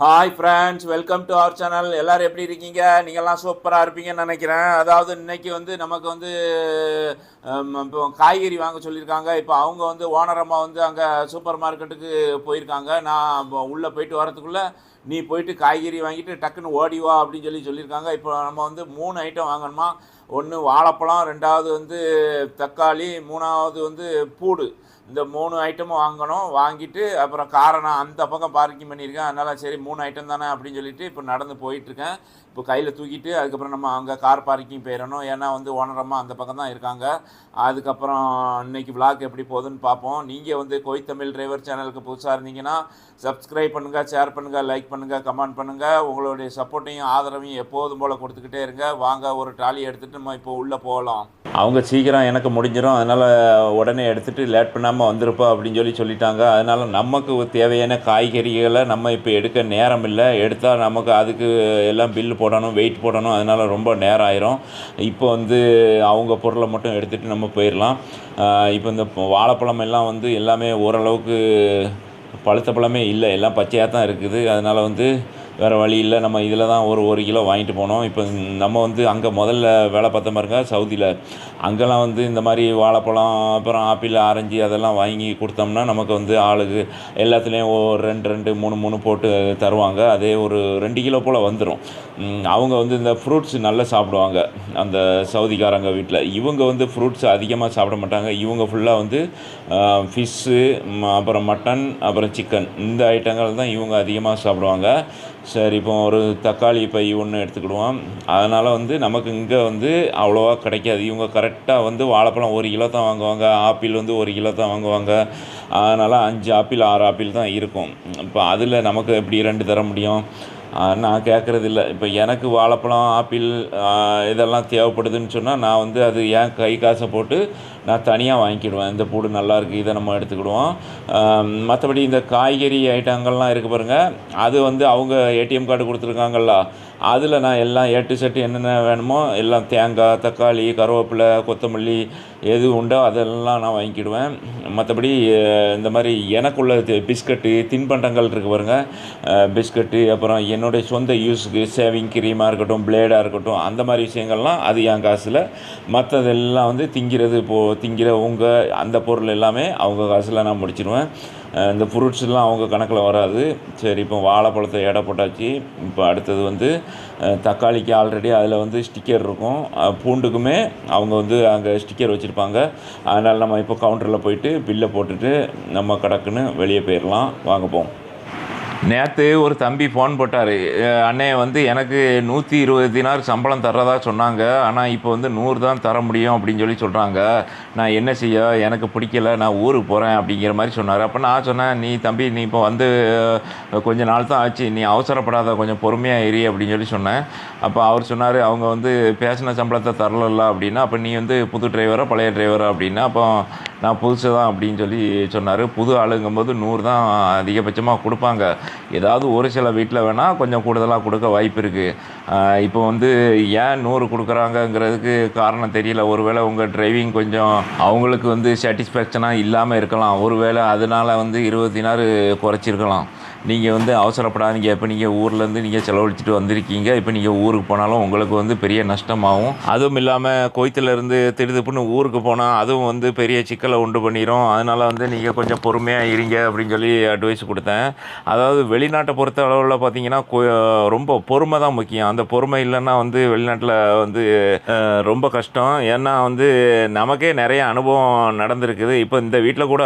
Hi friends welcome to our channel எல்லோரும் எப்படி இருக்கீங்க? நீங்கள்லாம் சூப்பராக இருப்பீங்கன்னு நினைக்கிறேன். அதாவது இன்னைக்கு வந்து நமக்கு வந்து இப்போ காய்கறி வாங்க சொல்லியிருக்காங்க. இப்போ அவங்க வந்து ஓனரம்மா வந்து அங்கே சூப்பர் மார்க்கெட்டுக்கு போயிருக்காங்க. நான் உள்ளே போயிட்டு வரதுக்குள்ளே நீ போயிட்டு காய்கறி வாங்கிட்டு டக்குன்னு ஓடி வா அப்படின்னு சொல்லி சொல்லியிருக்காங்க. இப்போ நம்ம வந்து மூணு ஐட்டம் வாங்கணுமா? ஒன்று வாழைப்பழம் ரெண்டாவது வந்து தக்காளி மூணாவது வந்து பூடு. இந்த மூணு ஐட்டமும் வாங்கணும் வாங்கிட்டு அப்புறம் காரை நான் அந்த பக்கம் பார்க்கிங் பண்ணியிருக்கேன். அதனால் சரி மூணு ஐட்டம் தானே அப்படின்னு சொல்லிட்டு இப்போ நடந்து போயிட்டுருக்கேன். இப்போ கையில் தூக்கிட்டு அதுக்கப்புறம் நம்ம அங்கே கார் பார்க்கிங் போயிடணும். ஏன்னா வந்து ஓனரம்மா அந்த பக்கம் தான் இருக்காங்க. அதுக்கப்புறம் இன்னைக்கு விளாக் எப்படி போகுதுன்னு பார்ப்போம். நீங்கள் வந்து கோய் தமிழ் டிரைவர் சேனலுக்கு புதுசாக இருந்தீங்கன்னா சப்ஸ்கிரைப் பண்ணுங்கள் ஷேர் பண்ணுங்கள் லைக் பண்ணுங்கள் கமெண்ட் பண்ணுங்கள் உங்களுடைய சப்போர்ட்டையும் ஆதரவையும் எப்போதும் போல் கொடுத்துக்கிட்டே இருங்க. வாங்க ஒரு ட்ராலி எடுத்துகிட்டு நம்ம இப்போ உள்ளே போகலாம். அவங்க சீக்கிரம் எனக்கு முடிஞ்சிடும் அதனால் உடனே எடுத்துகிட்டு லேட் பண்ணாமல் வந்திருப்போம் அப்படின்னு சொல்லி சொல்லிட்டாங்க. அதனால் நமக்கு தேவையான காய்கறிகளை நம்ம இப்போ எடுக்க நேரம் இல்லை. எடுத்தால் நமக்கு அதுக்கு எல்லாம் பில்லு போடணும் வெயிட் போடணும். அதனால் ரொம்ப நேரம் ஆயிரும். இப்போ வந்து அவங்க பொருளை மட்டும் எடுத்துகிட்டு நம்ம போயிடலாம் இப்போ இந்த வாழைப்பழம் எல்லாம் வந்து எல்லாமே ஓரளவுக்கு பழுத்த பழமே இல்லை. எல்லாம் பச்சையாக தான் இருக்குது. அதனால் வந்து வேறு வழி இல்லை. நம்ம இதில் தான் ஒரு ஒரு கிலோ வாங்கிட்டு போனோம். இப்போ நம்ம வந்து அங்கே முதல்ல வேலை பார்த்த பாருங்க சவுதியில் அங்கெல்லாம் வந்து இந்த மாதிரி வாழைப்பழம் அப்புறம் ஆப்பிள் ஆரஞ்சு அதெல்லாம் வாங்கி கொடுத்தோம்னா நமக்கு வந்து ஆளுக்கு எல்லாத்துலேயும் ஒரு ரெண்டு ரெண்டு மூணு மூணு போட்டு தருவாங்க. அதே ஒரு ரெண்டு கிலோ போல் வந்துடும் அவங்க வந்து இந்த ஃப்ரூட்ஸ் நல்லா சாப்பிடுவாங்க. அந்த சவுதிக்காரங்க வீட்டில் இவங்க வந்து ஃப்ரூட்ஸ் அதிகமாக சாப்பிட மாட்டாங்க. இவங்க ஃபுல்லாக வந்து ஃபிஷ்ஷு அப்புறம் மட்டன் அப்புறம் சிக்கன் இந்த ஐட்டங்கள் தான் இவங்க அதிகமாக சாப்பிடுவாங்க. சரி இப்போ ஒரு தக்காளி பை ஒன்று எடுத்துக்கிடுவோம். அதனால் வந்து நமக்கு இங்கே வந்து அவ்வளோவா கிடைக்காது. இவங்க கரெக்டாக வந்து வாழைப்பழம் ஒரு கிலோ தான் வாங்குவாங்க ஆப்பிள் வந்து ஒரு கிலோ தான் வாங்குவாங்க. அதனால் அஞ்சு ஆப்பிள் ஆறு ஆப்பிள் தான் இருக்கும். இப்போ அதில் நமக்கு எப்படி ரெண்டு தர முடியும்? நான் கேட்குறதில்ல இப்போ எனக்கு வாழைப்பழம் ஆப்பிள் இதெல்லாம் தேவைப்படுதுன்னு சொன்னால் நான் வந்து அது ஏன் கை காசை போட்டு நான் தனியாக வாங்கிக்கிடுவேன். இந்த பூடு நல்லா இருக்குது இதை நம்ம எடுத்துக்கிடுவோம். மற்றபடி இந்த காய்கறி ஐட்டங்கள்லாம் இருக்குது பாருங்கள் அது வந்து அவங்க ஏடிஎம் கார்டு கொடுத்துருக்காங்கல்ல அதில் நான் எல்லாம் ஏட்டு செட்டு என்னென்ன வேணுமோ எல்லாம் தேங்காய் தக்காளி கருவேப்பிலை கொத்தமல்லி எது உண்டோ அதெல்லாம் நான் வாங்கிக்கிடுவேன். மற்றபடி இந்த மாதிரி எனக்குள்ள பிஸ்கட்டு தின்பண்டங்கள் இருக்குது பாருங்க. பிஸ்கட்டு அப்புறம் என்னுடைய சொந்த யூஸுக்கு சேவிங் க்ரீமாக இருக்கட்டும் பிளேடாக இருக்கட்டும் அந்த மாதிரி விஷயங்கள்லாம் அது என் காசில். மற்றதெல்லாம் வந்து திங்கிறது இப்போது திங்கிற உங்கள் அந்த பொருள் எல்லாமே அவங்க காசில் நான் முடிச்சிடுவேன். இந்த ஃப்ரூட்ஸ்லாம் அவங்க கணக்கில் வராது. சரி இப்போ வாழைப்பழத்தை எடை போட்டாச்சு. இப்போ அடுத்தது வந்து தக்காளிக்கு ஆல்ரெடி அதில் வந்து ஸ்டிக்கர் இருக்கும். பூண்டுக்குமே அவங்க வந்து அங்கே ஸ்டிக்கர் வச்சுருப்பாங்க. அதனால் நம்ம இப்போ கவுண்டரில் போயிட்டு பில்லை போட்டுட்டு நம்ம கடக்குன்னு வெளியே போயிடலாம் வாங்க போவோம். நேற்று ஒரு தம்பி ஃபோன் போட்டார். அண்ணே வந்து எனக்கு நூற்றி இருபது தினார் சம்பளம் தர்றதா சொன்னாங்க. ஆனால் இப்போ வந்து நூறு தான் தர முடியும் அப்படின்னு சொல்லி சொல்கிறாங்க நான் என்ன செய்ய? எனக்கு பிடிக்கல. நான் ஊருக்கு போகிறேன் அப்படிங்கிற மாதிரி சொன்னார். அப்போ நான் சொன்னேன் நீ தம்பி நீ இப்போ வந்து கொஞ்ச நாள் தான் ஆச்சு. நீ அவசரப்படாத. கொஞ்சம் பொறுமையாக இரு அப்படின்னு சொல்லி சொன்னேன். அப்போ அவர் சொன்னார் அவங்க வந்து பேசின சம்பளத்தை தரல அப்படின்னா அப்போ நீ வந்து புது டிரைவரா பழைய டிரைவரா அப்படின்னா அப்போ நான் புதுசு தான் அப்படின்னு சொல்லி சொன்னார். புது ஆளுங்கும்போது நூறு தான் அதிகபட்சமாக கொடுப்பாங்க. ஏதாவது ஒரு சில வீட்டில் வேணால் கொஞ்சம் கூடுதலாக கொடுக்க வாய்ப்பு இருக்குது இப்போ வந்து ஏன் நூறு கொடுக்குறாங்கங்கிறதுக்கு காரணம் தெரியல. ஒருவேளை உங்கள் டிரைவிங் கொஞ்சம் அவங்களுக்கு வந்து சாட்டிஸ்ஃபேக்ஷனாக இல்லாமல் இருக்கலாம். ஒருவேளை அதனால் வந்து இருபத்தினாறு குறைச்சிருக்கலாம். நீங்கள் வந்து அவசரப்படாதீங்க. இப்போ நீங்கள் ஊர்லேருந்து நீங்கள் செலவழிச்சிட்டு வந்திருக்கீங்க. இப்போ நீங்கள் ஊருக்கு போனாலும் உங்களுக்கு வந்து பெரிய நஷ்டமாகும். அதுவும் இல்லாமல் கோயத்துலேருந்து திடுதுப்புன்னு ஊருக்கு போனால் அதுவும் வந்து பெரிய சிக்கலை உண்டு பண்ணிடும் அதனால் வந்து நீங்கள் கொஞ்சம் பொறுமையாக இருங்க அப்படின்னு சொல்லி அட்வைஸ் கொடுத்தேன். அதாவது வெளிநாட்டை பொறுத்த அளவில் பார்த்தீங்கன்னா ரொம்ப பொறுமை தான் முக்கியம். அந்த பொறுமை இல்லைன்னா வந்து வெளிநாட்டில் வந்து ரொம்ப கஷ்டம். ஏன்னா வந்து நமக்கே நிறைய அனுபவம் நடந்திருக்குது. இப்போ இந்த வீட்டில் கூட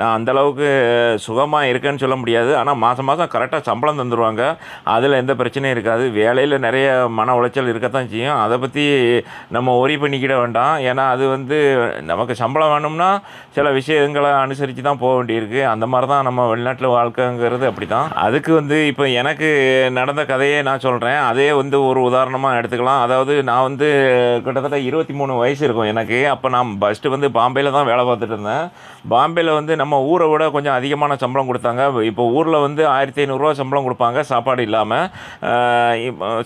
நான் அந்தளவுக்கு சுகமாக இருக்கேன்னு சொல்ல முடியாது. ஆனால் மாதம் மாதம் கரெக்டாக சம்பளம் தந்துடுவாங்க அதில் எந்த பிரச்சனையும் இருக்காது. வேலையில் நிறைய மன உளைச்சல் இருக்கத்தான் செய்யும். அதை பற்றி நம்ம ஒரி பண்ணிக்கிட வேண்டாம். ஏன்னா அது வந்து நமக்கு சம்பளம் வேணும்னா சில விஷயங்களை அனுசரித்து தான் போக வேண்டியிருக்கு. அந்த மாதிரி தான் நம்ம வெளிநாட்டில் வாழ்க்கைங்கிறது அப்படி தான் அதுக்கு வந்து இப்போ எனக்கு நடந்த கதையே நான் சொல்கிறேன் அதே வந்து ஒரு உதாரணமாக எடுத்துக்கலாம். அதாவது நான் வந்து கிட்டத்தட்ட இருபத்தி மூணு வயசு இருக்கும் எனக்கு. அப்போ நான் ஃபஸ்ட்டு வந்து பாம்பேயில் தான் வேலை பார்த்துட்டு இருந்தேன். பாம்பேயில் வந்து நம்ம ஊரை விட கொஞ்சம் அதிகமான சம்பளம் கொடுத்தாங்க. இப்போ ஊரில் வந்து வந்து ஆயிரத்தி ஐநூறுரூவா சம்பளம் கொடுப்பாங்க. சாப்பாடு இல்லாமல்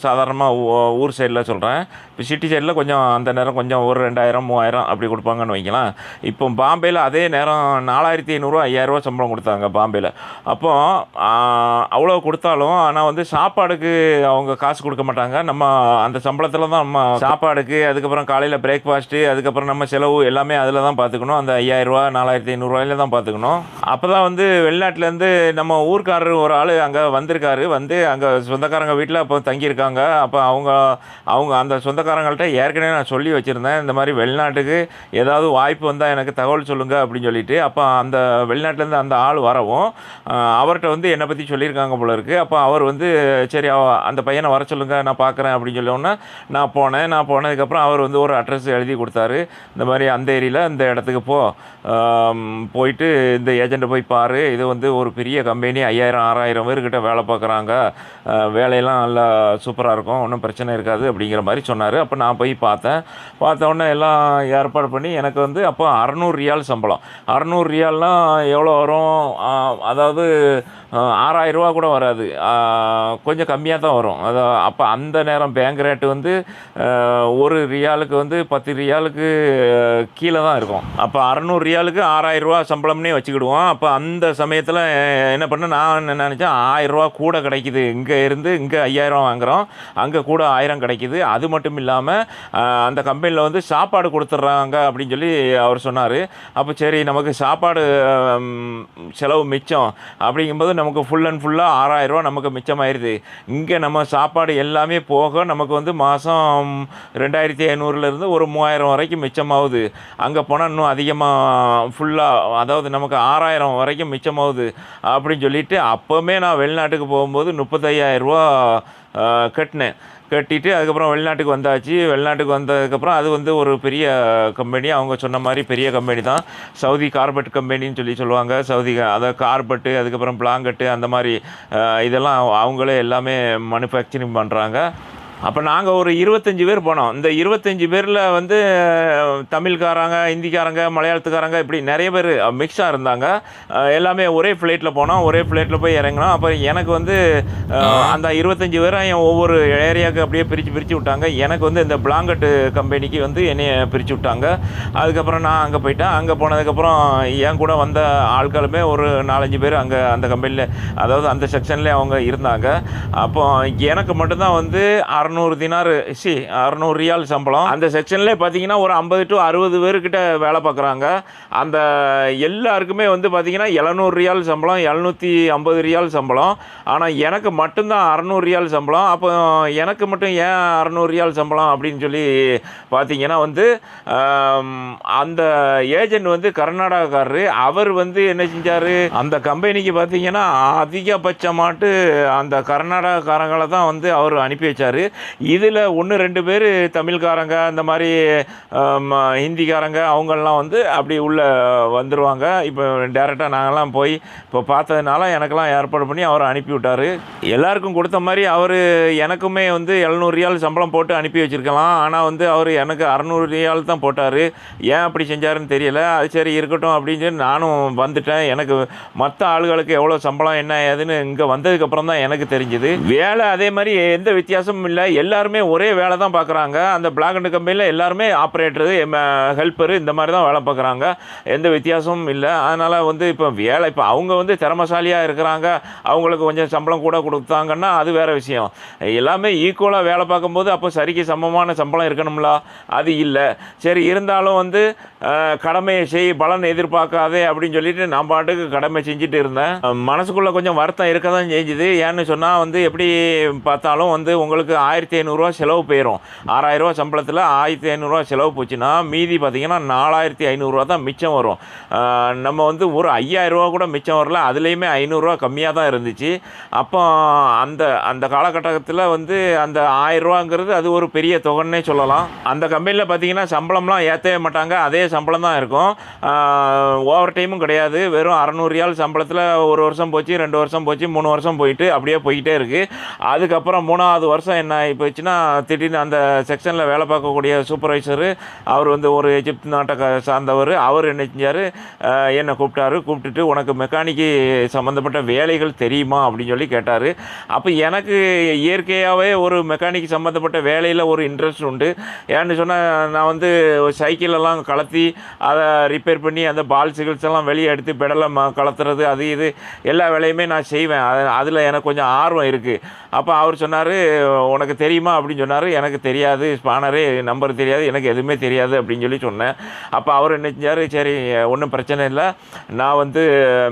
சாதாரணமாக ஊர் சைடில் சொல்கிறேன் இப்போ சிட்டி சைடில் கொஞ்சம் அந்த நேரம் கொஞ்சம் ஒரு ரெண்டாயிரம் மூவாயிரம் அப்படி கொடுப்பாங்கன்னு வைக்கலாம் இப்போ பாம்பேயில் அதே நேரம் நாலாயிரத்தி ஐநூறுரூவா ஐயாயிரரூவா சம்பளம் கொடுத்தாங்க பாம்பேயில் அப்போ அவ்வளோ கொடுத்தாலும் ஆனால் வந்து சாப்பாடுக்கு அவங்க காசு கொடுக்க மாட்டாங்க. நம்ம அந்த சம்பளத்தில் தான் நம்ம சாப்பாடுக்கு அதுக்கப்புறம் காலையில் பிரேக்ஃபாஸ்ட்டு அதுக்கப்புறம் நம்ம செலவு எல்லாமே அதில் தான் பார்த்துக்கணும் அந்த ஐயாயிரரூவா நாலாயிரத்தி ஐநூறுரூவாயில தான் பார்த்துக்கணும் அப்போ தான் வந்து வெளிநாட்டிலேருந்து நம்ம ஊருக்கு சொந்தக்காரர் ஒரு ஆள் அங்கே வந்திருக்காரு. வந்து அங்கே சொந்தக்காரங்க வீட்டில் அப்போ தங்கியிருக்காங்க. அப்போ அவங்க அவங்க அந்த சொந்தக்காரங்கள்ட்ட ஏற்கனவே நான் சொல்லி வச்சுருந்தேன். இந்த மாதிரி வெளிநாட்டுக்கு ஏதாவது வாய்ப்பு வந்தால் எனக்கு தகவல் சொல்லுங்கள் அப்படின்னு சொல்லிட்டு அப்போ அந்த வெளிநாட்டிலேருந்து அந்த ஆள் வரவும் அவர்கிட்ட வந்து என்னை பற்றி சொல்லியிருக்காங்க போல இருக்குது அப்போ அவர் வந்து சரி அந்த பையனை வர சொல்லுங்கள் நான் பார்க்குறேன் அப்படின்னு சொல்லவுடனே நான் போனேன். நான் போனதுக்கப்புறம் அவர் வந்து ஒரு அட்ரஸ் எழுதி கொடுத்தாரு. இந்த மாதிரி அந்த ஏரியில் இந்த இடத்துக்கு போ போயிட்டு இந்த ஏஜெண்ட்டை போய் பாரு. இது வந்து ஒரு பெரிய கம்பெனி ஐயாயிரம் ஆறாயிரம் பேர்கிட்ட வேலை பார்க்குறாங்க. வேலையெல்லாம் நல்லா சூப்பராக இருக்கும். ஒன்றும் பிரச்சனை இருக்காது அப்படிங்கிற மாதிரி சொன்னார். அப்போ நான் போய் பார்த்தேன். பார்த்தோன்னே எல்லாம் ஏற்பாடு பண்ணி எனக்கு வந்து அப்போ அறநூறு ரியால் சம்பளம். அறநூறு ரியால்னால் எவ்வளோ வரும்? அதாவது ஆறாயிரம் ரூபா கூட வராது. கொஞ்சம் கம்மியாக தான் வரும். அது அப்போ அந்த நேரம் பேங்க் ரேட்டு வந்து ஒரு ரியாலுக்கு வந்து பத்து ரியாலுக்கு கீழே தான் இருக்கும். அப்போ அறநூறு ரியாலுக்கு ஆறாயிரம் ரூபா சம்பளம்னே வச்சுக்கிடுவோம். அப்போ அந்த சமயத்தில் என்ன பண்ண நான் என்ன நினச்சேன் ஆயிரம் ரூபா கூட கிடைக்குது. இங்கே இருந்து இங்கே ஐயாயிரம் வாங்குகிறோம் அங்கே கூட ஆயிரம் கிடைக்குது. அது மட்டும் இல்லாமல் அந்த கம்பெனியில் வந்து சாப்பாடு கொடுத்துட்றாங்க அப்படின்னு சொல்லி அவர் சொன்னார். அப்போ சரி நமக்கு சாப்பாடு செலவு மிச்சம். அப்படிங்கும்போது நம்ம நமக்கு ஃபுல் அண்ட் ஃபுல்லாக ஆறாயிரரூவா நமக்கு மிச்சமாயிருது. இங்கே நம்ம சாப்பாடு எல்லாமே போக நமக்கு வந்து மாதம் ரெண்டாயிரத்தி ஐநூறுலேருந்து ஒரு மூவாயிரம் வரைக்கும் மிச்சமாகுது அங்கே போனால் இன்னும் அதிகமாக ஃபுல்லாக அதாவது நமக்கு ஆறாயிரம் வரைக்கும் மிச்சமாகுது அப்படின்னு சொல்லிட்டு அப்போவுமே நான் வெளிநாட்டுக்கு போகும்போது முப்பத்தையாயிரரூவா கட்டினேன். கட்டிட்டு அதுக்கப்புறம் வெளிநாட்டுக்கு வந்தாச்சு. வெளிநாட்டுக்கு வந்ததுக்கப்புறம் அது வந்து ஒரு பெரிய கம்பெனி அவங்க சொன்ன மாதிரி பெரிய கம்பெனி தான். சவுதி கார்பெட் கம்பெனின்னு சொல்லி சொல்லுவாங்க. சவுதி அதை கார்பெட்டு அதுக்கப்புறம் பிளாங்கட்டு அந்த மாதிரி இதெல்லாம் அவங்களே எல்லாமே மேனுஃபேக்சரிங் பண்ணுறாங்க அப்போ நாங்கள் ஒரு இருபத்தஞ்சி பேர் போனோம். இந்த இருபத்தஞ்சி பேரில் வந்து தமிழ்காரங்க ஹிந்திக்காரங்க மலையாளத்துக்காரங்க இப்படி நிறைய பேர் மிக்ஸாக இருந்தாங்க. எல்லாமே ஒரே ஃப்ளைட்டில் போனோம். ஒரே ஃப்ளைட்டில் போய் இறங்கினோம். அப்போ எனக்கு வந்து அந்த இருபத்தஞ்சி பேரும் ஒவ்வொரு ஏரியாவுக்கு அப்படியே பிரித்து பிரித்து விட்டாங்க. எனக்கு வந்து இந்த பிளாங்கெட்டு கம்பெனிக்கு வந்து என்னைய பிரித்து விட்டாங்க. அதுக்கப்புறம் நான் அங்கே போயிட்டேன். அங்கே போனதுக்கப்புறம் என் கூட வந்த ஆட்களுமே ஒரு நாலஞ்சு பேர் அங்கே அந்த கம்பெனியில் அதாவது அந்த செக்ஷன்லேயே அவங்க இருந்தாங்க. அப்போ எனக்கு மட்டும்தான் வந்து அறநூறு அறநூறு தினார் சி அறநூறு ரியால் சம்பளம். அந்த செக்ஷன்லேயே பார்த்தீங்கன்னா ஒரு ஐம்பது டு அறுபது பேர்கிட்ட வேலை பார்க்குறாங்க அந்த எல்லாருக்குமே வந்து பார்த்தீங்கன்னா எழுநூறு ரியால் சம்பளம் எழுநூற்றி ஐம்பது ரியால் சம்பளம். ஆனால் எனக்கு மட்டும்தான் அறநூறு ரியால் சம்பளம். அப்போ எனக்கு மட்டும் ஏன் அறநூறு ரியால் சம்பளம் அப்படின்னு சொல்லி பார்த்தீங்கன்னா வந்து அந்த ஏஜென்ட் வந்து கர்நாடகாக்காரரு. அவர் வந்து என்ன செஞ்சார்? அந்த கம்பெனிக்கு பார்த்தீங்கன்னா அதிகபட்சமாட்டு அந்த கர்நாடகாக்காரங்களை தான் வந்து அவர் அனுப்பி வச்சார். இதில் ஒன்று ரெண்டு பேர் தமிழ்காரங்க அந்த மாதிரி ஹிந்திக்காரங்க அவங்கெல்லாம் வந்து அப்படி உள்ளே வந்துடுவாங்க இப்போ டேரெக்டாக நாங்கள்லாம் போய் இப்போ பார்த்ததுனால எனக்கெல்லாம் ஏற்பாடு பண்ணி அவர் அனுப்பி விட்டார். எல்லாருக்கும் கொடுத்த மாதிரி அவர் எனக்குமே வந்து எழுநூறு ரியால் சம்பளம் போட்டு அனுப்பி வச்சிருக்கலாம். ஆனால் வந்து அவர் எனக்கு அறநூறு ரியால் தான் போட்டார். ஏன் அப்படி செஞ்சாருன்னு தெரியல. அது சரி இருக்கட்டும் அப்படின்னு சொல்லி நானும் வந்துட்டேன். எனக்கு மற்ற ஆளுகளுக்கு எவ்வளோ சம்பளம் என்ன ஏதுன்னு இங்கே வந்ததுக்கப்புறம் தான் எனக்கு தெரிஞ்சுது. வேலை அதே மாதிரி எந்த வித்தியாசமும் இல்லை. எல்லாருமே ஒரே வேலை தான் பார்க்குறாங்க அந்த பிளாக் அண்ட் கம்பெனியில் எல்லாருமே ஆப்ரேட்டரு ஹெல்ப்பரு இந்த மாதிரி தான் வேலை பார்க்குறாங்க எந்த வித்தியாசமும் இல்லை. அதனால் வந்து இப்போ வேலை இப்போ அவங்க வந்து திறமசாலியாக இருக்கிறாங்க. அவங்களுக்கு கொஞ்சம் சம்பளம் கூட கொடுத்தாங்கன்னா அது வேறு விஷயம். எல்லாமே ஈக்குவலாக வேலை பார்க்கும்போது அப்போ சரிக்கு சமமான சம்பளம் இருக்கணும்ல? அது இல்லை. சரி இருந்தாலும் வந்து கடமையை செய் பலன் எதிர்பார்க்காதே அப்படின்னு சொல்லிட்டு நான் பாட்டுக்கு கடமை செஞ்சுட்டு இருந்தேன். மனசுக்குள்ளே கொஞ்சம் வருத்தம் இருக்க தான் செஞ்சுது ஏன்னு சொன்னால் வந்து எப்படி பார்த்தாலும் வந்து உங்களுக்கு ஆயிரத்தி ஐநூறுரூவா செலவு போயிடும் ஆறாயிரரூவா சம்பளத்தில் ஆயிரத்தி ஐநூறுரூவா செலவு போச்சுன்னா மீதி பார்த்திங்கன்னா நாலாயிரத்தி ஐநூறுரூவா தான் மிச்சம் வரும். நம்ம வந்து ஒரு ஐயாயிரரூவா கூட மிச்சம் வரல அதுலேயுமே ஐநூறுரூவா கம்மியாக தான் இருந்துச்சு. அப்போ அந்த அந்த காலகட்டத்தில் வந்து அந்த ஆயிரரூவாங்கிறது அது ஒரு பெரிய தொகைன்னே சொல்லலாம். அந்த கம்பெனியில் பார்த்தீங்கன்னா சம்பளம்லாம் ஏற்றவே மாட்டாங்க அதே சம்பளம் தான் இருக்கும். ஓவர் டைமும் கிடையாது. வெறும் அறநூறு ரியால் சம்பளத்தில் ஒரு வருஷம் போச்சு ரெண்டு வருஷம் போச்சு மூணு வருஷம் போயிட்டு அப்படியே போய்கிட்டே இருக்குது அதுக்கப்புறம் மூணாவது வருஷம் என்ன இப்போ வச்சுன்னா திடீர்னு அந்த செக்ஷனில் வேலை பார்க்கக்கூடிய சூப்பர்வைசரு அவர் வந்து ஒரு எஜிப்த் நாட்டை சார்ந்தவர். அவர் என்ன செஞ்சார்? என்னை கூப்பிட்டாரு. கூப்பிட்டுட்டு உனக்கு மெக்கானிக்கு சம்மந்தப்பட்ட வேலைகள் தெரியுமா? அப்படின்னு சொல்லி கேட்டார். அப்போ எனக்கு இயற்கையாகவே ஒரு மெக்கானிக் சம்மந்தப்பட்ட வேலையில் ஒரு இன்ட்ரெஸ்ட் உண்டு. ஏன்னு சொன்னால் நான் வந்து சைக்கிளெல்லாம் கலத்தி அதை ரிப்பேர் பண்ணி அந்த பால் சிகிள்ஸ் எல்லாம் வெளியே எடுத்து பெடலை ம கலத்துறது அது இது எல்லா வேலையுமே நான் செய்வேன். அதில் எனக்கு கொஞ்சம் ஆர்வம் இருக்குது அப்போ அவர் சொன்னார் உனக்கு தெரியுமா அப்படின்னு சொன்னார். எனக்கு தெரியாது. ஸ்பானரே நம்பர் தெரியாது. எனக்கு எதுவுமே தெரியாது அப்படின்னு சொல்லி சொன்னேன். அப்போ அவர் என்ன செஞ்சார்? சரி ஒன்றும் பிரச்சனை இல்லை. நான் வந்து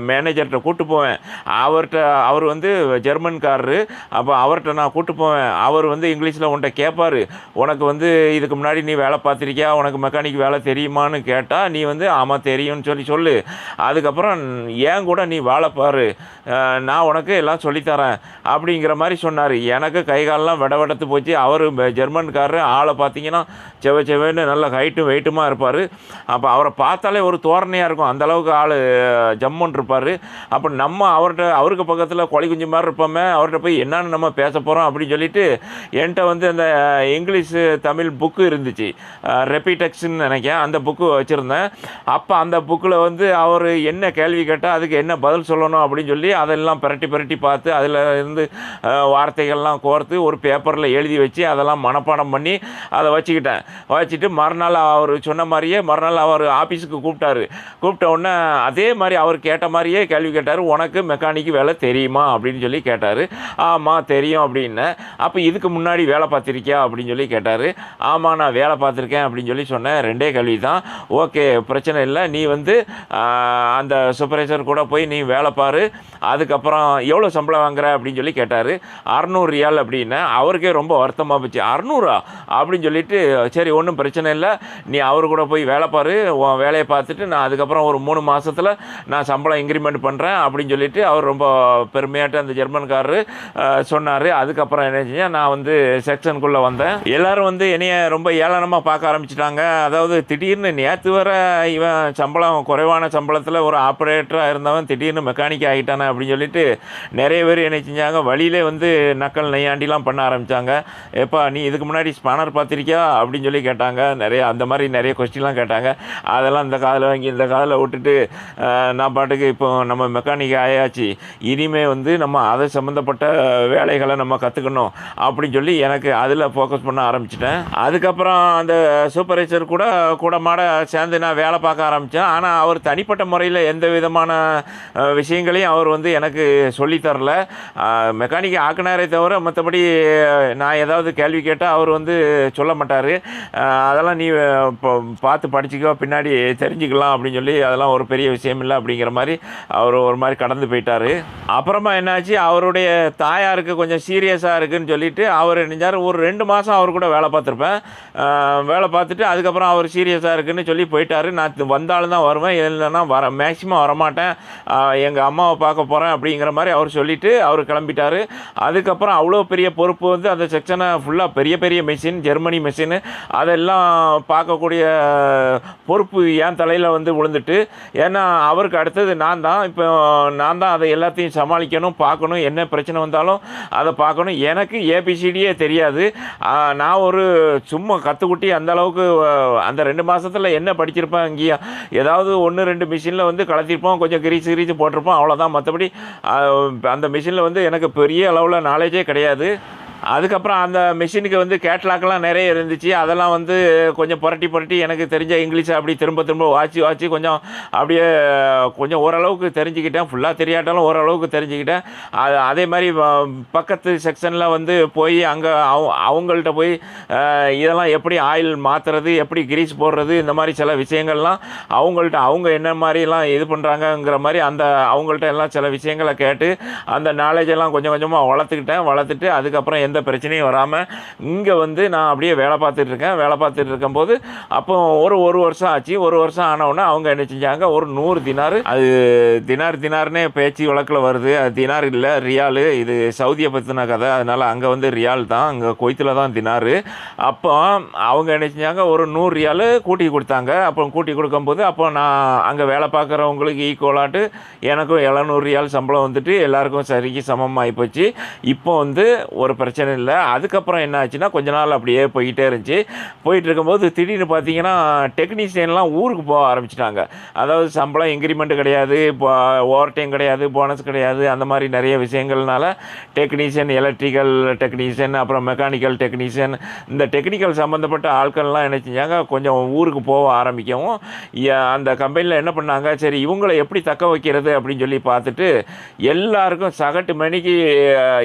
மேனேஜர்கிட்ட கூப்பிட்டு போவேன். அவர்கிட்ட அவர் வந்து ஜெர்மன்காரரு. அப்போ அவர்கிட்ட நான் கூப்பிட்டு போவேன். அவர் வந்து இங்கிலீஷில் உன்கிட்ட கேட்பாரு உனக்கு வந்து இதுக்கு முன்னாடி நீ வேலை பார்த்துருக்கியா? உனக்கு மெக்கானிக் வேலை தெரியுமான்னு கேட்டால் நீ வந்து ஆமாம் தெரியும்னு சொல்லி சொல்லு. அதுக்கப்புறம் ஏன் கூட நீ வேலை பாரு. நான் உனக்கு எல்லாம் சொல்லித்தரேன் அப்படிங்கிற மாதிரி சொன்னார். எனக்கு கை காலெல்லாம் விட வெடத்து போச்சு. அவர் ஜெர்மன்காரர் ஆளை பார்த்தீங்கன்னா செவ செவன்னு நல்ல ஹைட்டும் வெயிட்டுமாக இருப்பார். அப்போ அவரை பார்த்தாலே ஒரு தோரணையாக இருக்கும். அந்தளவுக்கு ஆள் ஜம்முன்னு இருப்பார். அப்போ நம்ம அவர்கிட்ட அவருக்கு பக்கத்தில் கொலை குஞ்சு மாதிரி இருப்போமே அவர்கிட்ட போய் என்னென்னு நம்ம பேச போகிறோம் அப்படின்னு சொல்லிட்டு என்கிட்ட வந்து அந்த இங்கிலீஷு தமிழ் புக்கு இருந்துச்சு. ரெப்பிடெக்ஸ்ன்னு நினைக்கிறேன். அந்த புக்கு வச்சுருந்தேன். அப்போ அந்த புக்கில் வந்து அவர் என்ன கேள்வி கேட்டால் அதுக்கு என்ன பதில் சொல்லணும் அப்படின்னு சொல்லி அதெல்லாம் பிரட்டி பிரட்டி பார்த்து அதில் இருந்து வார்த்தைகள்லாம் கோர்த்து ஒரு பேப்பரில் எழுதி வச்சு அதெல்லாம் மனப்பாடம் பண்ணி அதை வச்சுக்கிட்டேன். வச்சுட்டு மறுநாள் அவர் சொன்ன மாதிரியே மறுநாள் அவர் ஆஃபீஸுக்கு கூப்பிட்டாரு. கூப்பிட்ட உடனே அதே மாதிரி அவர் கேட்ட மாதிரியே கேள்வி கேட்டார். உனக்கு மெக்கானிக் வேலை தெரியுமா? அப்படின்னு சொல்லி கேட்டார். ஆமாம் தெரியும் அப்படின்னு. அப்போ இதுக்கு முன்னாடி வேலை பார்த்துருக்கியா? அப்படின்னு சொல்லி கேட்டார். ஆமாம் நான் வேலை பார்த்துருக்கேன் அப்படின்னு சொல்லி சொன்னேன். ரெண்டே கேள்வி தான். ஓகே பிரச்சனை இல்லை. நீ வந்து அந்த சூப்பர்வைசர் கூட போய் நீ வேலை பாரு. அதுக்கப்புறம் எவ்வளோ சம்பளம் வாங்குற? அப்படின்னு சொல்லி கேட்டார். அறநூறு ரியால் அப்படின்னு. அவருக்கே ரொம்ப வருத்தமாக போச்சு. அறநூறா? அப்படின்னு சொல்லிட்டு சரி ஒன்றும் பிரச்சனை இல்லை. நீ அவர் கூட போய் வேலை பாரு உன் வேலையை பார்த்துட்டு நான் அதுக்கப்புறம் ஒரு மூணு மாதத்தில் நான் சம்பளம் இன்க்ரிமெண்ட் பண்ணுறேன் அப்படின்னு சொல்லிட்டு அவர் ரொம்ப பெருமையாட்டு அந்த ஜெர்மன்காரரு சொன்னார். அதுக்கப்புறம் என்ன செஞ்சேன் நான் வந்து செக்ஷனுக்குள்ளே வந்தேன். எல்லாரும் வந்து என்னைய ரொம்ப ஏளனமாக பார்க்க ஆரம்பிச்சிட்டாங்க. அதாவது திடீர்னு நேற்று வர இவன் சம்பளம் குறைவான சம்பளத்தில் ஒரு ஆப்ரேட்டராக இருந்தவன் திடீர்னு மெக்கானிக் ஆகிட்டானே அப்படின்னு சொல்லிட்டு நிறைய பேர் என்ன செஞ்சாங்க வழியிலே வந்து நக்கல் நையாண்டிலாம் பண்ண ஆரம்பித்தாங்க எப்பா நீ இதுக்கு முன்னாடி ஸ்பானர் பார்த்துருக்கியா? அப்படின்னு சொல்லி கேட்டாங்க. நிறைய அந்த மாதிரி நிறைய கொஸ்டின்லாம் கேட்டாங்க. அதெல்லாம் இந்த காதில் வாங்கி இந்த காதில் விட்டுட்டு நான் பாட்டுக்கு இப்போ நம்ம மெக்கானிக் ஆயாச்சு. இனிமே வந்து நம்ம அதை சம்மந்தப்பட்ட வேலைகளை நம்ம கற்றுக்கணும் அப்படின்னு சொல்லி எனக்கு அதில் ஃபோக்கஸ் பண்ண ஆரம்பிச்சிட்டேன். அதுக்கப்புறம் அந்த சூப்பர்வைசர் கூட கூட மாட சேர்ந்து நான் வேலை பார்க்க ஆரம்பித்தேன் ஆனால் அவர் தனிப்பட்ட முறையில் எந்த விதமான விஷயங்களையும் அவர் வந்து எனக்கு சொல்லித்தரல மெக்கானிக் ஆக்கினாரே தவிர மற்றபடி நான் ஏதாவது கேள்வி கேட்டால் அவர் வந்து சொல்ல மாட்டார். அதெல்லாம் நீ இப்போ பார்த்து படிச்சுக்கோ பின்னாடி தெரிஞ்சுக்கலாம் அப்படின்னு சொல்லி அதெல்லாம் ஒரு பெரிய விஷயம் இல்லை அப்படிங்கிற மாதிரி அவர் ஒரு மாதிரி கடந்து போயிட்டார். அப்புறமா என்னாச்சு? அவருடைய தாயாருக்கு கொஞ்சம் சீரியஸாக இருக்குன்னு சொல்லிட்டு அவர் நினைஞ்சார் ஒரு ரெண்டு மாதம் அவர் கூட வேலை பார்த்துருப்பேன். வேலை பார்த்துட்டு அதுக்கப்புறம் அவர் சீரியஸாக இருக்குன்னு சொல்லி போயிட்டார். நான் வந்தாலும் தான் வருவேன். இல்லைன்னா வர மேக்ஸிமம் வரமாட்டேன். எங்கள் அம்மாவை பார்க்க போகிறேன் அப்படிங்கிற மாதிரி அவர் சொல்லிவிட்டு அவர் கிளம்பிட்டாரு. அதுக்கப்புறம் அவ்வளோ பெரிய பொறுப்பு வந்து அந்த செக்ஷனை ஃபுல்லாக பெரிய பெரிய மிஷின் ஜெர்மனி மிஷின் அதெல்லாம் பார்க்கக்கூடிய பொறுப்பு என் தலையில் வந்து விழுந்துட்டு ஏன்னா அவருக்கு அடுத்தது நான் தான். இப்போ நான் தான் அதை எல்லாத்தையும் சமாளிக்கணும் பார்க்கணும் என்ன பிரச்சனை வந்தாலும் அதை பார்க்கணும். எனக்கு ஏபிசிடியே தெரியாது. நான் ஒரு சும்மா கற்றுக்குட்டி அந்த அளவுக்கு அந்த ரெண்டு மாதத்தில் என்ன படிச்சிருப்பேன் இங்கேயும் ஏதாவது ஒன்று ரெண்டு மிஷினில் வந்து கலத்திருப்போம் கொஞ்சம் கிரீச்சு கிரீச்சு போட்டிருப்போம் அவ்வளோதான் மற்றபடி அந்த மிஷினில் வந்து எனக்கு பெரிய அளவில் நாலேஜே கிடையாது. அதுக்கப்புறம் அந்த மிஷினுக்கு வந்து கேட்லாக்லாம் நிறைய இருந்துச்சு. அதெல்லாம் வந்து கொஞ்சம் புரட்டி புரட்டி எனக்கு தெரிஞ்ச இங்கிலீஷை அப்படி திரும்ப திரும்ப வாட்சி வாட்சி கொஞ்சம் அப்படியே கொஞ்சம் ஓரளவுக்கு தெரிஞ்சுக்கிட்டேன். ஃபுல்லாக தெரியாட்டாலும் ஓரளவுக்கு தெரிஞ்சுக்கிட்டேன். அது அதே மாதிரி பக்கத்து செக்ஷனில் வந்து போய் அங்கே அவ அவங்கள்ட்ட போய் இதெல்லாம் எப்படி ஆயில் மாற்றுறது எப்படி கிரீஸ் போடுறது இந்த மாதிரி சில விஷயங்கள்லாம் அவங்கள்ட்ட அவங்க என்ன மாதிரிலாம் இது பண்ணுறாங்கங்கிற மாதிரி அந்த அவங்கள்ட்ட எல்லாம் சில விஷயங்களை கேட்டு அந்த நாலேஜெல்லாம் கொஞ்சம் கொஞ்சமாக வளர்த்துக்கிட்டேன். வளர்த்துட்டு அதுக்கப்புறம் எந்த எந்த பிரச்சனையும் வராமல் இங்கே வந்து நான் அப்படியே வேலை பார்த்துட்டு இருக்கேன். வேலை பார்த்துட்டு இருக்கும்போது அப்போ ஒரு ஒரு வருஷம் ஆச்சு. ஒரு வருஷம் ஆனவுடனே அவங்க என்ன செஞ்சாங்க? ஒரு நூறு தினார். அது தினார் தினார்னே பேச்சு வழக்கில் வருது. அது தினார் இல்லை ரியாலு. இது சவுதியை பற்றின கதை. அதனால் அங்கே வந்து ரியால் தான். அங்கே கொய்த்தில் தான் தினார். அப்போ அவங்க என்ன செஞ்சாங்க? ஒரு நூறு ரியாலு கூட்டி கொடுத்தாங்க. அப்போ கூட்டி கொடுக்கும்போது அப்போ நான் அங்கே வேலை பார்க்குறவங்களுக்கு ஈக்குவலாட்டு எனக்கும் எழுநூறு ரியால் சம்பளம் வந்துட்டு எல்லாருக்கும் சரிக்கு சமமாகி போச்சு. இப்போ வந்து ஒரு பிரச்சனை பிரச்சனை இல்லை. அதுக்கப்புறம் என்ன ஆச்சுன்னா கொஞ்ச நாள் அப்படியே போய்கிட்டே இருந்துச்சு. போயிட்டு இருக்கும்போது திடீர்னு பார்த்தீங்கன்னா டெக்னீஷியன்லாம் ஊருக்கு போக ஆரம்பிச்சிட்டாங்க. அதாவது சம்பளம் இன்க்ரிமெண்ட் கிடையாது ஓவர் டைம் கிடையாது போனஸ் கிடையாது அந்த மாதிரி நிறைய விஷயங்கள்னால டெக்னீஷியன் எலக்ட்ரிக்கல் டெக்னீஷியன் அப்புறம் மெக்கானிக்கல் டெக்னீஷியன் இந்த டெக்னிக்கல் சம்மந்தப்பட்ட ஆட்கள்லாம் என்ன செஞ்சாங்க கொஞ்சம் ஊருக்கு போக ஆரம்பிக்கவும் அந்த கம்பெனியில் என்ன பண்ணாங்க சரி இவங்களை எப்படி தக்க வைக்கிறது அப்படின்னு சொல்லி பார்த்துட்டு எல்லாருக்கும் சகட்டு மணிக்கு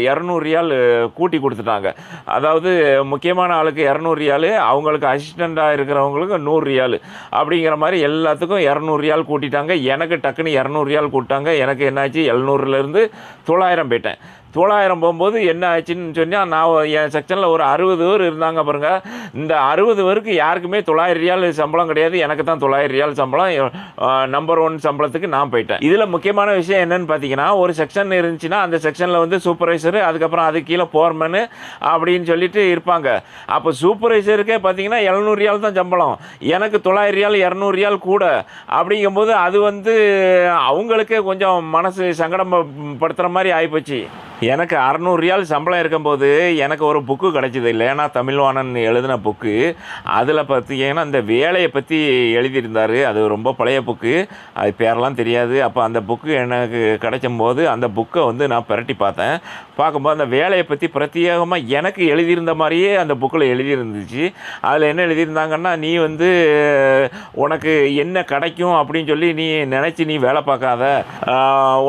இரநூறு ரியால் கூட்டி கொடுத்துட்டாங்க. அதாவது முக்கியமான ஆளுக்கு இரநூறு ரியால் அவங்களுக்கு அசிஸ்டண்ட்டாக இருக்கிறவங்களுக்கு நூறு ரியால். அப்படிங்கிற மாதிரி எல்லாத்துக்கும் இரநூறு ரியால் கூட்டிட்டாங்க. எனக்கு டக்குன்னு இரநூறு ரியால் கூட்டாங்க எனக்கு என்னாச்சு? எழுநூறுலேருந்து தொள்ளாயிரம் போயிட்டேன். தொள்ளாயிரம் போகும்போது என்ன ஆச்சுன்னு சொன்னால் நான் என் செக்ஷனில் ஒரு அறுபது பேர் இருந்தாங்க பாருங்கள் இந்த அறுபது பேருக்கு யாருக்குமே தொள்ளாயிரம் ரியால் சம்பளம் கிடையாது. எனக்கு தான் தொள்ளாயிரம் ரியால் சம்பளம். நம்பர் ஒன் சம்பளத்துக்கு நான் போயிட்டேன். இதில் முக்கியமான விஷயம் என்னென்னு பார்த்தீங்கன்னா ஒரு செக்ஷன் இருந்துச்சுன்னா அந்த செக்ஷனில் வந்து சூப்பர்வைசரு அதுக்கப்புறம் அது கீழே போர்மனு அப்படின்னு சொல்லிட்டு இருப்பாங்க. அப்போ சூப்பர்வைசருக்கே பார்த்தீங்கன்னா எழுநூறு ரியால் தான் சம்பளம். எனக்கு தொள்ளாயிரம் ரியால் இரநூறு ரியால் கூட. அப்படிங்கும்போது அது வந்து அவங்களுக்கே கொஞ்சம் மனசு சங்கடம் படுத்துகிற மாதிரி ஆகிப்போச்சு எனக்கு அறநூறு ரியால் சம்பளம் இருக்கும்போது எனக்கு ஒரு புக்கு கிடச்சிது இல்லைன்னா தமிழ்வாணன் எழுதின புக்கு அதில் பார்த்தீங்கன்னா இந்த வேலையை பற்றி எழுதியிருந்தார். அது ரொம்ப பழைய புக்கு அது பேரெல்லாம் தெரியாது. அப்போ அந்த புக்கு எனக்கு கிடைச்சும்போது அந்த புக்கை வந்து நான் புரட்டி பார்த்தேன். பார்க்கும்போது அந்த வேலையை பற்றி பிரத்யேகமாக எனக்கு எழுதியிருந்த மாதிரியே அந்த புக்கில் எழுதியிருந்துச்சு. அதில் என்ன எழுதியிருந்தாங்கன்னா நீ வந்து உனக்கு என்ன கிடைக்கும்? அப்படின்னு சொல்லி நீ நினச்சி நீ வேலை பார்க்காத.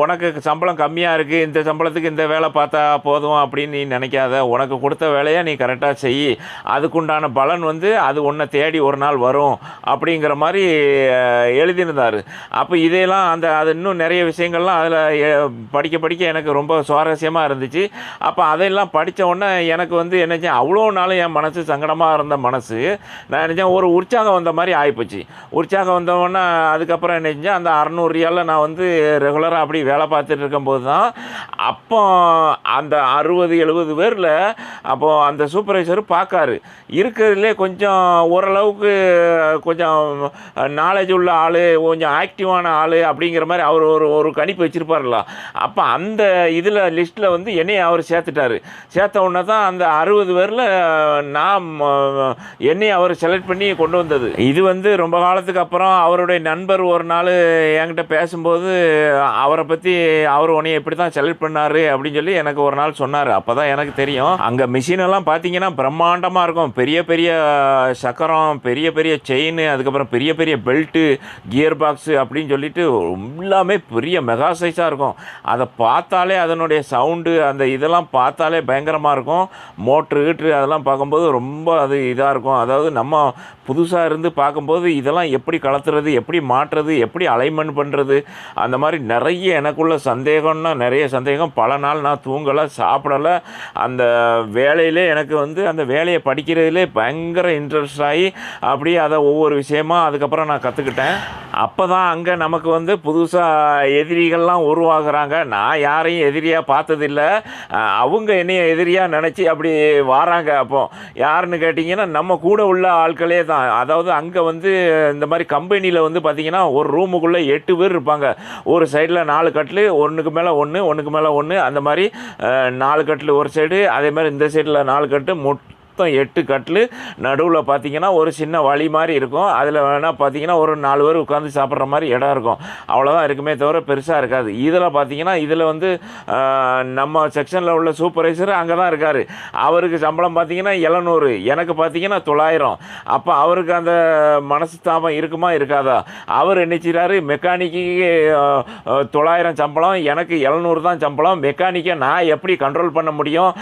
உனக்கு சம்பளம் கம்மியாக இருக்குது இந்த சம்பளத்துக்கு இந்த வேலை பார்த்தா போதும் அப்படின்னு நீ நினைக்காத. உனக்கு கொடுத்த வேலையை நீ கரெக்டாக செய். அதுக்குண்டான பலன் வந்து அது உன்னை தேடி ஒரு நாள் வரும் அப்படிங்கிற மாதிரி எழுதியிருந்தார். அப்போ இதையெல்லாம் அந்த அது இன்னும் நிறைய விஷயங்கள்லாம் அதில் படிக்க படிக்க எனக்கு ரொம்ப சுவாரஸ்யமாக இருந்துச்சு. அப்போ அதையெல்லாம் படித்த உடனே எனக்கு வந்து என்னச்சு அவ்வளோ நாளும் என் மனசு சங்கடமாக இருந்த மனசு நான் நினச்சேன் ஒரு உற்சாகம் வந்த மாதிரி ஆகிப்போச்சு உற்சாகம் வந்தவொடனே அதுக்கப்புறம் என்ன செஞ்சேன் அந்த அறநூறு ரியாலில் நான் வந்து ரெகுலராக அப்படி வேலை பார்த்துட்டு இருக்கும்போது தான் அப்போ அந்த அறுபது எழுபது பேரில் அப்போது அந்த சூப்பர்வைசர் பார்க்காரு. இருக்கிறதுலே கொஞ்சம் ஓரளவுக்கு கொஞ்சம் நாலேஜ் உள்ள ஆள் கொஞ்சம் ஆக்டிவான ஆள் அப்படிங்கிற மாதிரி அவர் ஒரு ஒரு கணிப்பு வச்சுருப்பார்ல அப்போ அந்த இதில் லிஸ்ட்டில் வந்து என்னையை அவர் சேர்த்துட்டாரு. சேர்த்த உடனே தான் அந்த அறுபது பேரில் நான் என்னையை அவர் செலக்ட் பண்ணி கொண்டு வந்தது. இது வந்து ரொம்ப காலத்துக்கு அப்புறம் அவருடைய நண்பர் ஒரு நாள் என்கிட்ட பேசும்போது அவரை பற்றி அவர் உன்னைய இப்படி தான் செலக்ட் பண்ணார் அப்படின்னு சொல்லி எனக்கு ஒரு நாள் சொன்னார். அப்போ தான் எனக்கு தெரியும். அங்கே மிஷினெல்லாம் பார்த்தீங்கன்னா பிரம்மாண்டமாக இருக்கும். பெரிய பெரிய சக்கரம் பெரிய பெரிய செயின் அதுக்கப்புறம் பெரிய பெரிய பெல்ட்டு கியர் பாக்ஸு அப்படின்னு சொல்லிட்டு எல்லாமே பெரிய மெகா சைஸாக இருக்கும். அதை பார்த்தாலே அதனுடைய சவுண்டு அந்த இதெல்லாம் பார்த்தாலே பயங்கரமாக இருக்கும். மோட்ரு கீட்ரு அதெல்லாம் பார்க்கும்போது ரொம்ப அது இதாக இருக்கும். அதாவது நம்ம புதுசாக இருந்து பார்க்கும்போது இதெல்லாம் எப்படி கலத்துறது எப்படி மாற்றுறது எப்படி அலைன்மெண்ட் பண்ணுறது அந்த மாதிரி நிறைய எனக்குள்ள சந்தேகம்னா நிறைய சந்தேகம் பல நாள் நான் நான் தூங்கலை சாப்பிடலை. அந்த வேலையிலே எனக்கு வந்து அந்த வேலையை படிக்கிறதுலே பயங்கர இன்ட்ரெஸ்ட் ஆகி அப்படியே அதை ஒவ்வொரு விஷயமா அதுக்கப்புறம் நான் கற்றுக்கிட்டேன் அப்போ தான் அங்கே நமக்கு வந்து புதுசாக எதிரிகள்லாம் உருவாகிறாங்க. நான் யாரையும் எதிரியாக பார்த்ததில்ல. அவங்க என்னைய எதிரியாக நினச்சி அப்படி வாராங்க. அப்போ யாருன்னு கேட்டிங்கன்னா நம்ம கூட உள்ள ஆட்களே தான். அதாவது அங்கே வந்து இந்த மாதிரி கம்பெனியில் வந்து பார்த்திங்கன்னா ஒரு ரூமுக்குள்ளே எட்டு பேர் இருப்பாங்க. ஒரு சைடில் நாலு கட்டில் ஒன்றுக்கு மேலே ஒன்று ஒன்றுக்கு மேலே ஒன்று அந்த மாதிரி மாதிரி நாலு கட்டில் ஒரு சைடு அதே மாதிரி இந்த சைடில் நாலு கட்டு மொத்தம் எட்டு கட்டில். நடுவில் பார்த்திங்கன்னா ஒரு சின்ன வழி மாதிரி இருக்கும். அதில் வேணால் பார்த்தீங்கன்னா ஒரு நாலு பேர் உட்காந்து சாப்பிட்ற மாதிரி இடம் இருக்கும். அவ்வளோதான் இருக்குமே தவிர பெருசாக இருக்காது. இதில் பார்த்திங்கன்னா இதில் வந்து நம்ம செக்ஷனில் உள்ள சூப்பர்வைசர் அங்கே தான் இருக்கார். அவருக்கு சம்பளம் பார்த்தீங்கன்னா எழுநூறு. எனக்கு பார்த்தீங்கன்னா தொள்ளாயிரம். அப்போ அவருக்கு அந்த மனசு தாபம் இருக்குமா இருக்காதா? அவர் என்ன செய்கிறாரு மெக்கானிக்கு தொள்ளாயிரம் சம்பளம். எனக்கு எழுநூறு தான் சம்பளம். மெக்கானிக்கை நான் எப்படி கண்ட்ரோல் பண்ண முடியும்?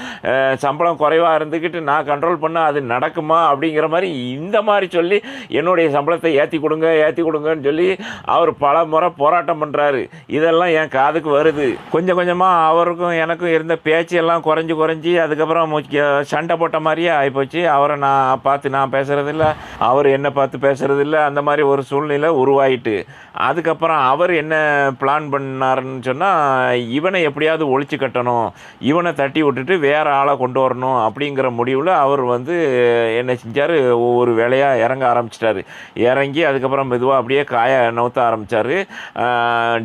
சம்பளம் குறைவாக இருந்துக்கிட்டு நான் கண்ட்ரோல் பண்ண அது நடக்குமா அப்படிங்கிற மாதிரி இந்த மாதிரி சொல்லி என்னுடைய சம்பளத்தை ஏற்றி கொடுங்க ஏற்றி கொடுங்கன்னு சொல்லி அவர் பல முறை போராட்டம் பண்ணுறாரு இதெல்லாம் என் காதுக்கு வருது. கொஞ்சம் கொஞ்சமாக அவருக்கும் எனக்கும் இருந்த பேச்சு எல்லாம் குறைஞ்சி குறைஞ்சி அதுக்கப்புறம் முக்கிய சண்டை போட்ட மாதிரியே ஆகிப்போச்சு அவரை நான் பார்த்து நான் பேசுகிறதில்ல அவர் என்னை பார்த்து பேசுகிறதில்ல அந்த மாதிரி ஒரு சூழ்நிலை உருவாயிட்டு. அதுக்கப்புறம் அவர் என்ன பிளான் பண்ணாருன்னு சொன்னால் இவனை எப்படியாவது ஒழிச்சு கட்டணும் இவனை தட்டி விட்டுட்டு வேறு ஆளை கொண்டு வரணும் அப்படிங்கிற முடிவில் அவர் அவர் வந்து என்ன செஞ்சார் ஒவ்வொரு வேலையாக இறங்க ஆரம்பிச்சிட்டாரு. இறங்கி அதுக்கப்புறம் மெதுவாக அப்படியே காய நவுத்த ஆரம்பித்தார்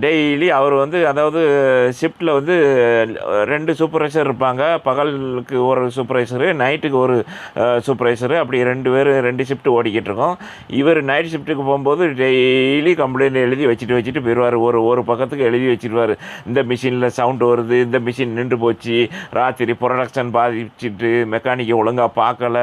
டெய்லி அவர் வந்து அதாவது ஷிஃப்ட்டில் வந்து ரெண்டு சூப்பர்வைசர் இருப்பாங்க. பகலுக்கு ஒரு சூப்பர்வைசரு நைட்டுக்கு ஒரு சூப்பர்வைசரு. அப்படி ரெண்டு பேர் ரெண்டு ஷிஃப்ட் ஓடிக்கிட்டு இருக்கோம். இவர் நைட் ஷிஃப்ட்டுக்கு போகும்போது டெய்லி கம்ப்ளைண்ட் எழுதி வச்சுட்டு வச்சுட்டு போயிடுவார் ஒரு ஒரு பக்கத்துக்கு எழுதி வச்சுருவார். இந்த மிஷினில் சவுண்டு வருது இந்த மிஷின் நின்று போச்சு. ராத்திரி ப்ரொடக்ஷன் பாதிச்சுட்டு மெக்கானிக்கை ஒழுங்காக பார்க்கல.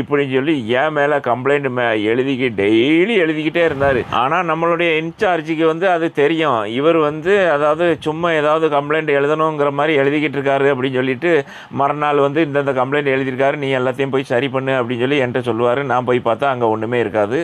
இப்படின்னு சொல்லி ஏன் மேலே கம்ப்ளைண்ட் மே எழுதிக்கி டெய்லி எழுதிக்கிட்டே இருந்தார். ஆனால் நம்மளுடைய இன்சார்ஜுக்கு வந்து அது தெரியும். இவர் வந்து அதாவது சும்மா ஏதாவது கம்ப்ளைண்ட் எழுதணுங்கிற மாதிரி எழுதிக்கிட்டு இருக்காரு அப்படின்னு சொல்லிட்டு மறுநாள் வந்து இந்தந்த கம்ப்ளைண்ட் எழுதியிருக்காரு நீ எல்லாத்தையும் போய் சரி பண்ணு அப்படின்னு சொல்லி என்கிட்ட சொல்லுவார். நான் போய் பார்த்தா அங்கே ஒன்றுமே இருக்காது.